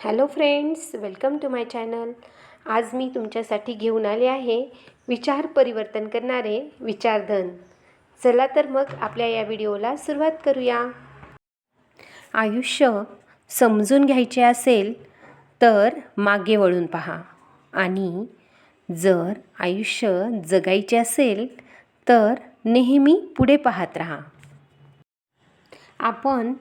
Hello friends welcome to my channel. आज मी तुमच्यासाठी घेऊन आले आहे विचार परिवर्तन करणारे विचारधन. चला तर मग आपल्या या व्हिडिओला सुरुवात करूया. आयुष्य समजून घ्यायचे असेल तर मागे वळून पहा. आणि जर आयुष्य जगायचे असेल तर नेहमी पुढे पाहत राहा. आपण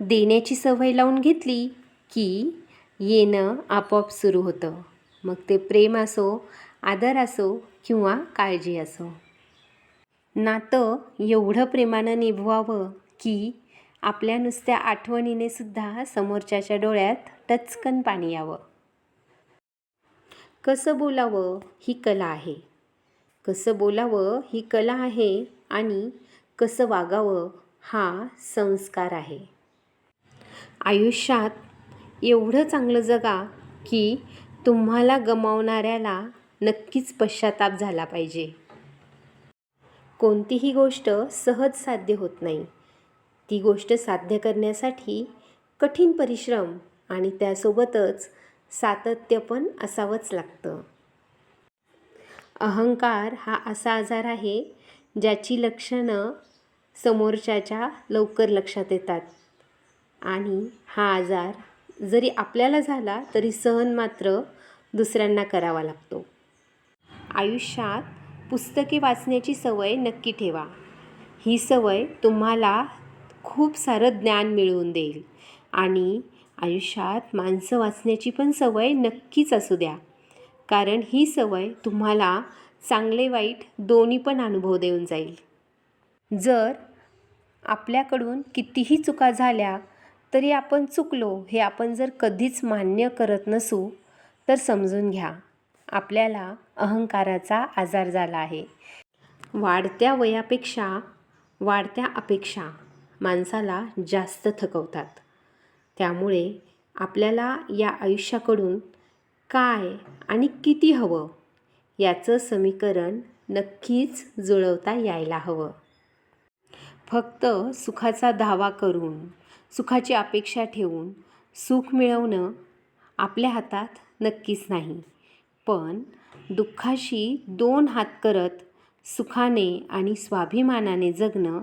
देण्याची सवय लावून घेतली की येणं आपोआप सुरू होतं. मग ते प्रेम असो आदर असो किंवा काळजी असो. नातं एवढं प्रेमानं निभवावं की आपल्या नुसत्या आठवणीने सुद्धा समोरच्याच्या डोळ्यात टचकन पाणी यावं. कसं बोलावं ही कला आहे. कसं बोलावं ही कला आहे आणि कसं वागावं हा संस्कार आहे. आयुष्यात एवढं चांगलं जगा की तुम्हाला गमावणाऱ्याला नक्कीच पश्चाताप झाला पाहिजे. कोणतीही गोष्ट सहज साध्य होत नाही. ती गोष्ट साध्य करण्यासाठी कठीण परिश्रम आणि त्यासोबतच सातत्य पण असावंच लागतं. अहंकार हा असा आजार आहे ज्याची लक्षणं समोरच्याच्या लवकर लक्षात येतात. आणि हा आजार जरी आपल्याला झाला तरी सहन मात्र दुसऱ्यांना करावा लागतो. आयुष्यात पुस्तके वाचण्याची सवय नक्की ठेवा. ही सवय तुम्हाला खूप सारं ज्ञान मिळवून देईल आणि आयुष्यात माणसं वाचण्याची पण सवय नक्कीच असू द्या. कारण ही सवय तुम्हाला चांगले वाईट दोन्ही पण अनुभव देऊन जाईल. जर आपल्याकडून कितीही चुका झाल्या तरी आपण चुकलो हे आपण जर कधीच मान्य करत नसू तर समजून घ्या. आपल्याला अहंकाराचा आजार झाला आहे. वाढत्या वयापेक्षा वाढत्या अपेक्षा माणसाला जास्त थकवतात. त्यामुळे आपल्याला या आयुष्याकडून काय आणि किती हवं याचं समीकरण नक्कीच जुळवता यायला हवं. फक्त सुखाचा धावा करून सुखाची अपेक्षा ठेवून सुख मिळवणं आपल्या हातात नक्कीच नाही. पण दुःखाशी दोन हात करत सुखाने आणि स्वाभिमानाने जगणं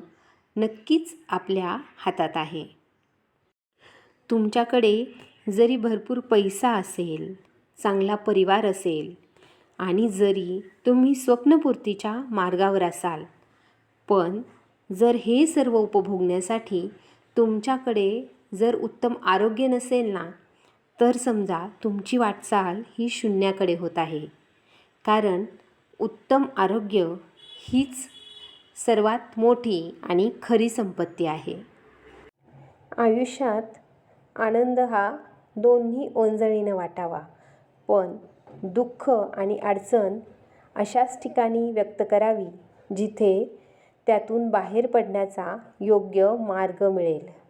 नक्कीच आपल्या हातात आहे. तुमच्याकडे जरी भरपूर पैसा असेल चांगला परिवार असेल आणि जरी तुम्ही स्वप्नपूर्तीच्या मार्गावर असाल पण जर हे सर्व उपभोगण्यासाठी तुमच्याकडे जर उत्तम आरोग्य नसेल ना तर समजा तुमची वाटचाल ही शून्याकडे होत आहे. कारण उत्तम आरोग्य हीच सर्वात मोठी आणि खरी संपत्ती आहे. आयुष्यात आनंद हा दोन्ही ओंजळीनं वाटावा पण दुःख आणि अडचण अशाच ठिकाणी व्यक्त करावी जिथे त्यातून बाहेर पडण्याचा योग्य मार्ग मिळेल.